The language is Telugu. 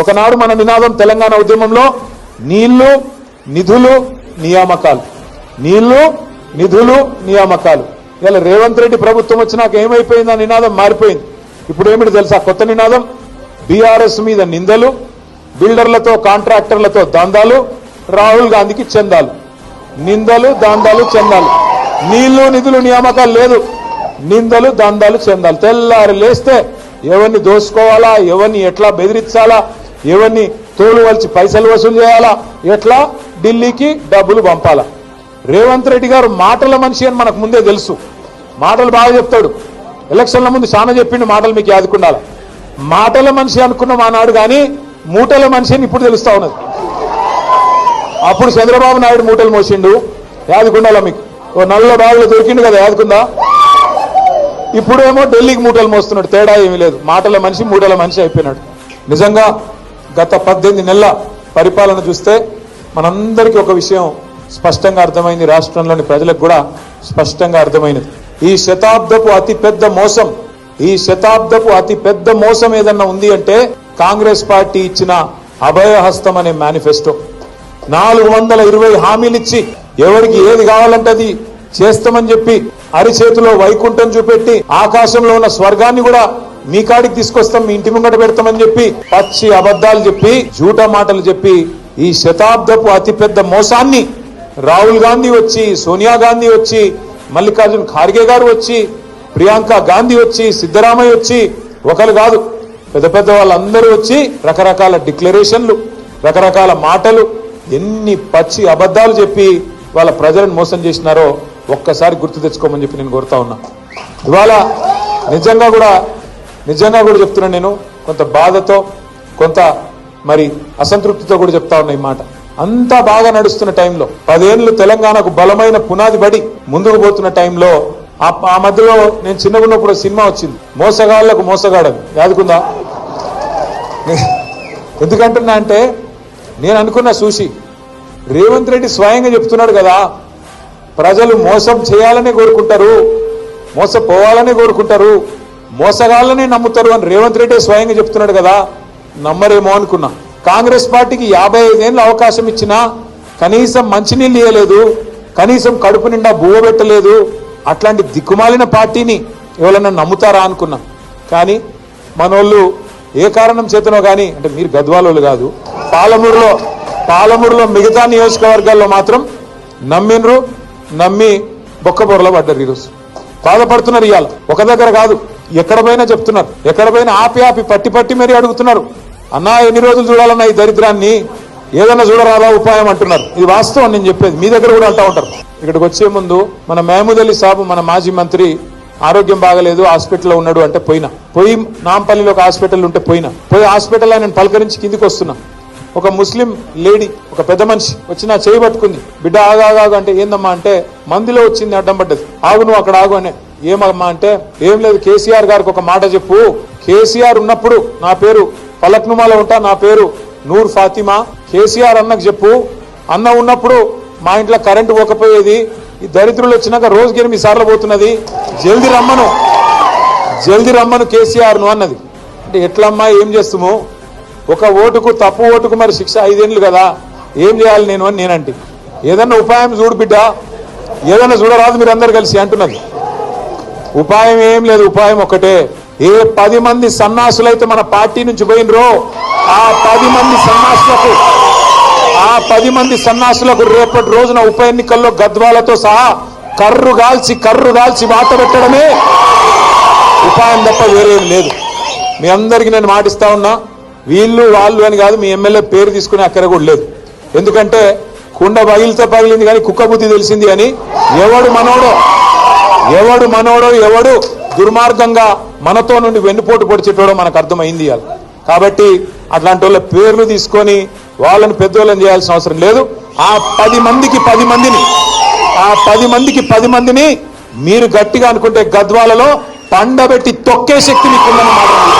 ఒకనాడు మన నినాదం తెలంగాణ ఉద్యమంలో నీళ్ళు నిధులు నియామకాలు. నీళ్ళు నిధులు నియామకాలు. ఇలా రేవంత్ రెడ్డి ప్రభుత్వం వచ్చినాక ఏమైపోయింది? ఆ నినాదం మారిపోయింది. ఇప్పుడు ఏమిటి తెలుసా? కొత్త నినాదం? బీఆర్ఎస్ మీద నిందలు బిల్డర్లతో కాంట్రాక్టర్లతో దందాలు రాహుల్ గాంధీకి చెందాలు. నిందలు దాందాలు చెందాలు. నీళ్ళు నిధులు నియామకాలు లేదు. నిందలు దందాలు చెందాలి. తెల్లారి లేస్తే ఎవరిని దోసుకోవాలా? ఎవరిని ఎట్లా బెదిరించాలా? ఎవరిని తోలు వలిచి పైసలు వసూలు చేయాలా? ఎట్లా? ఢిల్లీకి డబ్బులు పంపాలా? రేవంత్ రెడ్డి గారు మాటల మనిషి అని మనకు ముందే తెలుసు. మాటలు బాగా చెప్తాడు. ఎలక్షన్ల ముందు చాలా చెప్పిండు మాటలు మీకు యాదుకుండాలి మాటల మనిషి అనుకున్నాం ఆనాడు కానీ మూటల మనిషి అని ఇప్పుడు తెలుస్తా ఉన్నది. అప్పుడు చంద్రబాబు నాయుడు మూటలు మోసిండు. యాదుకుండాలా మీకు? ఓ నల్ల బావిలో దొరికిండు కదా యాదుకుందా ఇప్పుడేమో ఢిల్లీకి మూటలు మోస్తున్నాడు తేడా ఏమీ లేదు. మాటల మనిషి మూటల మనిషి అయిపోయినాడు. నిజంగా గత పద్దెనిమిది నెలల పరిపాలన చూస్తే మనందరికీ ఒక విషయం స్పష్టంగా అర్థమైంది రాష్ట్రంలోని ప్రజలకు కూడా స్పష్టంగా అర్థమైనది. ఈ శతాబ్దపు అతి పెద్ద మోసం ఈ శతాబ్దపు అతి పెద్ద మోసం ఏదన్నా ఉంది అంటే కాంగ్రెస్ పార్టీ ఇచ్చిన అభయహస్తం అనే మేనిఫెస్టో. నాలుగు వందల ఇరవై హామీలు ఇచ్చి ఎవరికి ఏది కావాలంటే అది చేస్తామని చెప్పి అరిచేతిలో వైకుంఠం చూపెట్టి ఆకాశంలో ఉన్న స్వర్గాన్ని కూడా మీ కాడికి తీసుకొస్తాం మీ ఇంటి ముంగట పెడతామని చెప్పి పచ్చి అబద్ధాలు చెప్పి జూట మాటలు చెప్పి ఈ శతాబ్దపు అతిపెద్ద మోసాన్ని రాహుల్ గాంధీ వచ్చి సోనియా గాంధీ వచ్చి మల్లికార్జున్ ఖార్గే గారు వచ్చి ప్రియాంక గాంధీ వచ్చి సిద్ధరామయ్య వచ్చి ఒకరు కాదు పెద్ద పెద్ద వాళ్ళందరూ వచ్చి రకరకాల డిక్లరేషన్లు రకరకాల మాటలు ఎన్ని పచ్చి అబద్ధాలు చెప్పి వాళ్ళ ప్రజలను మోసం చేసినారో ఒక్కసారి గుర్తు తెచ్చుకోమని చెప్పి నేను కోరుతా ఉన్నా. ఇవాళ నిజంగా కూడా నిజంగా కూడా చెప్తున్నాను నేను కొంత బాధతో కొంత మరి అసంతృప్తితో కూడా చెప్తా ఉన్నా ఈ మాట. అంతా బాగా నడుస్తున్న టైంలో పదేళ్ళు తెలంగాణకు బలమైన పునాది పడి ముందుకు పోతున్న టైంలో ఆ మధ్యలో నేను చిన్నగున్నప్పుడు సినిమా వచ్చింది మోసగాళ్ళకు మోసగాడని. యాదుకుందా? ఎందుకంటున్నా అంటే నేను అనుకున్నా చూసి రేవంత్ రెడ్డి స్వయంగా చెప్తున్నాడు కదా ప్రజలు మోసం చేయాలని కోరుకుంటారు మోసపోవాలని కోరుకుంటారు మోసగాళ్ళని నమ్ముతారు అని రేవంత్ రెడ్డి స్వయంగా చెప్తున్నాడు కదా. నమ్మరేమో అనుకున్నా. కాంగ్రెస్ పార్టీకి యాభై ఐదేళ్ళు అవకాశం ఇచ్చినా కనీసం మంచినీళ్ళు ఇవ్వలేదు కనీసం కడుపు నిండా బువ్వ పెట్టలేదు అట్లాంటి దిక్కుమాలిన పార్టీని ఎవరైనా నమ్ముతారా అనుకున్నా. కానీ మనోళ్ళు ఏ కారణం చేతనో కానీ అంటే మీరు గద్వాలోళ్ళు కాదు పాలమూరులో పాలమూరులో మిగతా నియోజకవర్గాల్లో మాత్రం నమ్మినరు నమ్మి బొక్కబొరలో పడ్డారు ఈరోజు. బాధపడుతున్నారు ఇవాళ. ఒక దగ్గర కాదు ఎక్కడ పోయినా చెప్తున్నారు. ఎక్కడ పోయినా ఆపి ఆపి పట్టి పట్టి మరీ అడుగుతున్నారు. అన్నా ఎన్ని రోజులు చూడాలన్నా ఈ దరిద్రాన్ని? ఏదైనా చూడరాదా ఉపాయం అంటున్నారు. ఇది వాస్తవం నేను చెప్పేది. మీ దగ్గర కూడా అంటా ఉంటారు. ఇక్కడికి వచ్చే ముందు మన మహమూద్ అలీ సాబు మన మాజీ మంత్రి ఆరోగ్యం బాగలేదు హాస్పిటల్లో ఉన్నాడు అంటే పోయినా. పోయి నాంపల్లిలో ఒక హాస్పిటల్ ఉంటే పోయినా. పోయి హాస్పిటల్ ఆయన పలకరించి కిందికి వస్తున్నా. ఒక ముస్లిం లేడీ ఒక పెద్ద మనిషి వచ్చి నా చేయి పట్టుకుంది. బిడ్డ ఆగాగాగు అంటే ఏందమ్మా అంటే మందిలో వచ్చింది అడ్డం పడ్డది. ఆగు నువ్వు అక్కడ ఆగు అనే. ఏమమ్మా అంటే ఏం లేదు కేసీఆర్ గారికి ఒక మాట చెప్పు. కేసీఆర్ ఉన్నప్పుడు నా పేరు పలక్నుమాలో ఉంటా నా పేరు నూర్ ఫాతిమా. కేసీఆర్ అన్నకు చెప్పు. అన్న ఉన్నప్పుడు మా ఇంట్లో కరెంటు పోకపోయేది. ఈ దరిద్రులు వచ్చినాక రోజుకి ఎనిమిది సార్లు పోతున్నది. జల్ది రమ్మను. జల్ది రమ్మను కేసీఆర్ను అన్నది. అంటే ఎట్లమ్మా ఏం చేస్తాము? ఒక ఓటుకు తప్పు ఓటుకు మరి శిక్ష ఐదేళ్ళు కదా. ఏం చేయాలి నేను అని నేనంటే. ఏదన్నా ఉపాయం చూడు బిడ్డ. ఏదన్నా చూడరాదు మీరు అందరు కలిసి అంటున్నది. ఉపాయం ఏం లేదు ఉపాయం ఒకటే. ఏ పది మంది సన్నాసులైతే మన పార్టీ నుంచి పోయినరో ఆ పది మంది సన్నాసులకు ఆ పది మంది సన్నాసులకు రేపటి రోజున ఉప ఎన్నికల్లో గద్వాలతో సహా కర్రు గాల్చి కర్రు గాల్చి వాత పెట్టడమే ఉపాయం తప్ప వేరేం లేదు. మీ అందరికీ నేను మాటిస్తా ఉన్నా వీళ్ళు వాళ్ళు అని కాదు మీ ఎమ్మెల్యే పేరు తీసుకునే అక్కడ కూడా లేదు. ఎందుకంటే కుండ పగిలితే పగిలింది కానీ కుక్క బుద్ధి తెలిసింది అని ఎవడు మనోడో ఎవడు మనోడో ఎవడు దుర్మార్గంగా మనతో నుండి వెన్నుపోటు పొడిచేటోడో మనకు అర్థమైంది కాబట్టి అట్లాంటి వాళ్ళ పేర్లు తీసుకొని వాళ్ళని పెద్దోళ్ళని చేయాల్సిన అవసరం లేదు. ఆ పది మందికి పది మందిని ఆ పది మందికి పది మందిని మీరు గట్టిగా అనుకుంటే గద్వాలలో పండబెట్టి తొక్కే శక్తి మీకుందని ఉందని